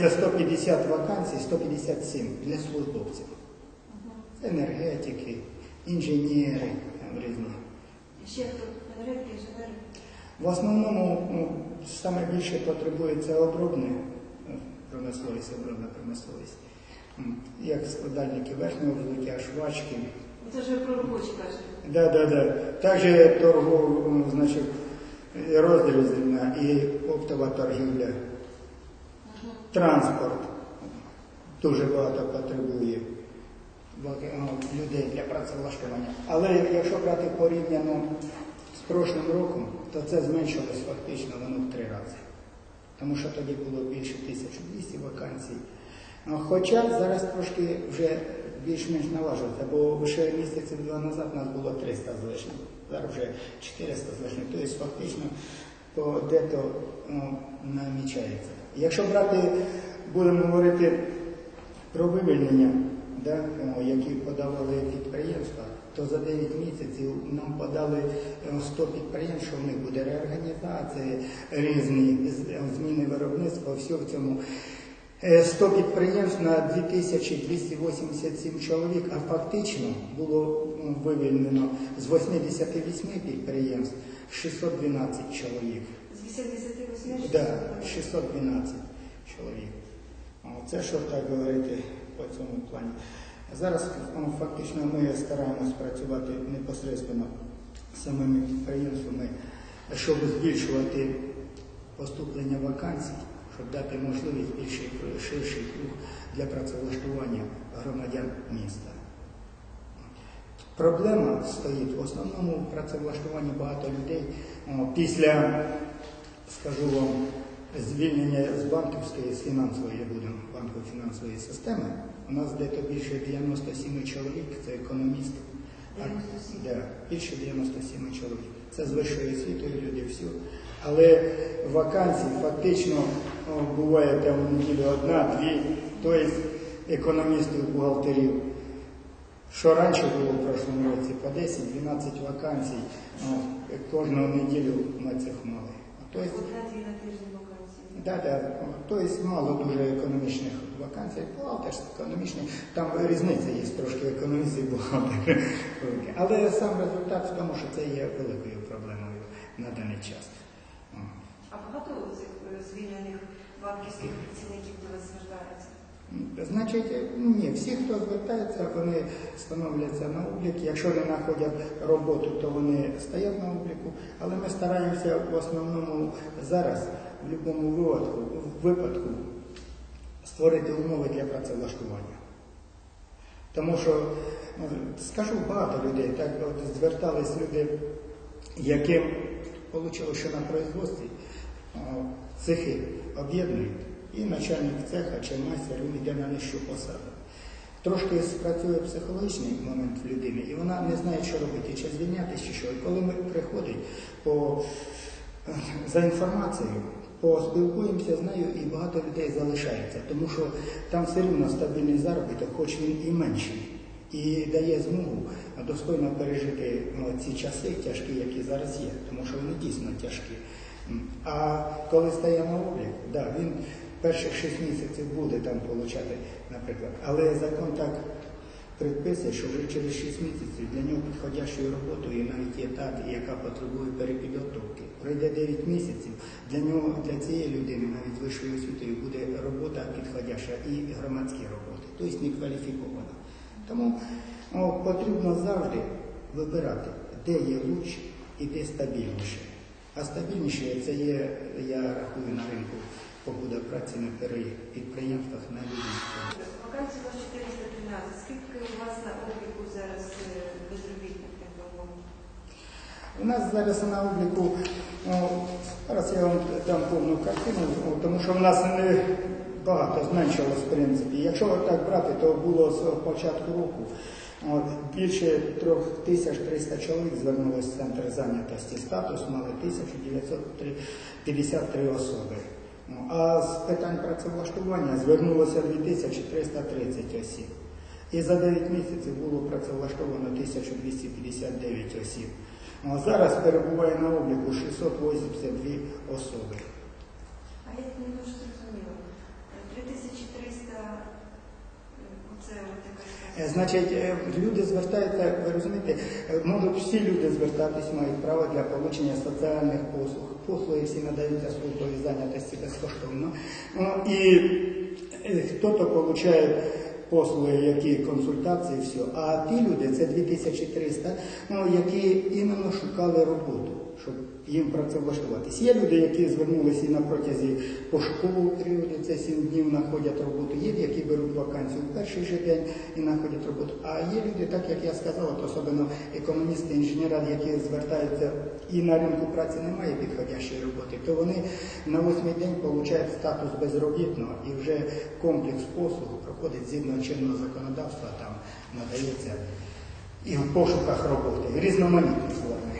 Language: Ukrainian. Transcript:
За 150 вакансій, 157 для службовців. Це енергетики, інженери там різні. Ще хто? Інженери? В основному ну, саме більше потребується обробне е, промисловість, обробна промисловість. Як складальники верхнього взуття, швачки. Ну, Це ж ви про робочі кажете. Да, да, да. Також торгов, ну, значить, і розділізна і оптова торгівля. Транспорт дуже багато потребує ну, людей для працевлаштування. Але якщо брати порівняно з прошлим роком, то це зменшилось фактично воно в три рази. Тому що тоді було більше 1200 вакансій. Ну, Хоча зараз трошки вже більш-менш налажується, бо ще місяців два назад у нас було 300 з лишнім, зараз вже 400 з лишнім. Тобто фактично по дето ну, намічається. Якщо брати, будемо говорити про вивільнення, да, ну, які подавали підприємства, то за 9 місяців нам подали е, 100 підприємств, що в них буде реорганізація, різні зміни виробництва, все в цьому. Е, 100 підприємств на 2287 чоловік, а фактично було вивільнено з 88 підприємств 612 чоловік. З 88 Да, 612 чоловік. Це що так говорити по цьому плані. Зараз ну, фактично ми стараємось працювати непосередньо самими підприємствами, щоб збільшувати поступлення вакансій, щоб дати можливість більший ширший круг для працевлаштування громадян міста. Проблема стоїть в основному в працевлаштуванні багато людей після, скажу вам, звільнення з банківської, з фінансової, я буду банкової фінансової системи. У нас десь більше 97 чоловік, це економісти. А, 97? Да, більше 97 чоловік. Це з вищою освітою люди всі. Але вакансій фактично о, буває там неділю одна, дві, тобто економістів, бухгалтерів. Що раніше було в прошлому році по 10-12 вакансій ну, кожну неділю ми цих мали. Тобто, да, да, тобто мало дуже економічних вакансій, бухгалтерських, економічних. Там різниця є трошки економіст і бухгалтер. Але сам результат в тому, що це є великою проблемою на даний час. А багато цих е, звільнених банківських працівників до вас звертаються? Значить, ні, всі, хто звертається, вони становляться на облік. Якщо не знаходять роботу, то вони стоять на обліку. Але ми стараємося в основному зараз, в будь-якому випадку, випадку створити умови для працевлаштування. Тому що, ну, скажу багато людей, так от звертались люди, яким вийшло, що на производстві цехи об'єднують, і начальник цеха чи майстер він йде на нижчу посаду. Трошки спрацює психологічний момент в людини, і вона не знає, що робити, чи звільнятися, чи що. І коли ми приходимо по, за інформацією, поспілкуємося з нею, і багато людей залишається, тому що там все рівно стабільний заробіток, хоч він і менший, і дає змогу достойно пережити ну, ці часи тяжкі, які зараз є, тому що вони дійсно тяжкі. А коли стає на облік, да, він перших 6 місяців буде там получати, наприклад. Але закон так предписує, що вже через 6 місяців для нього підходящою роботою і навіть є та, яка потребує перепідготовки. Пройде 9 місяців, для нього, для цієї людини, навіть вищою освітою, буде робота підходяща і громадські роботи, тобто не кваліфікована. Тому о, потрібно завжди вибирати, де є лучше і де стабільніше. А стабільніше це є, я рахую на ринку побуда праці на підприємствах на Львівському. Вакансій у вас 413. Скільки у вас на обліку зараз е, безробітних так? У нас зараз на обліку, ну, зараз я вам дам повну картину, ну, тому що в нас не багато зменшилось в принципі. Якщо так брати, то було з початку року от, більше 3300 чоловік звернулося в центр зайнятості. Статус мали 1953 особи. Ну, А з питань працевлаштування звернулося 2330 осіб. І за 9 місяців було працевлаштовано 1259 осіб. Ну, а зараз перебуває на обліку 682 особи. А я не дуже зрозуміла. Е, Е, Значить, е, люди звертаються, ви розумієте, е, можуть всі люди звертатись, мають право для отримання соціальних послуг. Послуги всі надаються службові зайнятості безкоштовно. Ну, і е, хто-то отримує послуги, які консультації, все. А ті люди, це 2300, ну, які іменно шукали роботу, щоб їм працевлаштуватись. Є люди, які звернулися і на протязі пошукового періоду, це 7 днів знаходять роботу. Є, які беруть вакансію в перший же день і знаходять роботу. А є люди, так як я сказала, то особливо економісти, інженери, які звертаються і на ринку праці немає підходящої роботи, то вони на восьмий день отримують статус безробітного і вже комплекс послуг проходить згідно чинного законодавства, там надається і в пошуках роботи, різноманітні форми.